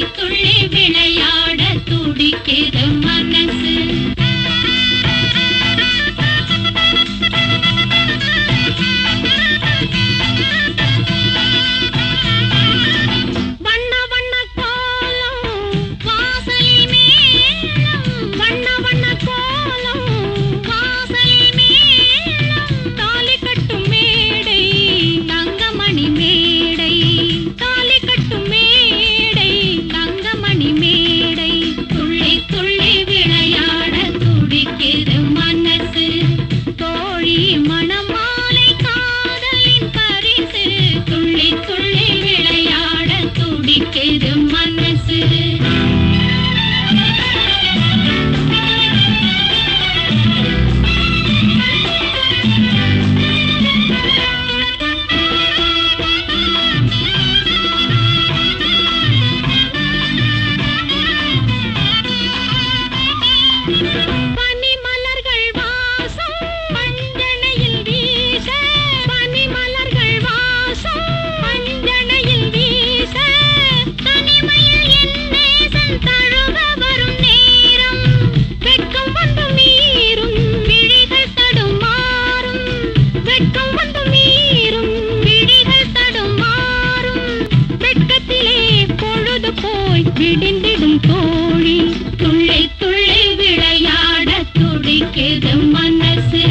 அறைக்குள்ளே விளை விடிந்திடும் தோழி. துள்ளை துள்ளை விளையாட துடிக்கிறது மனசு.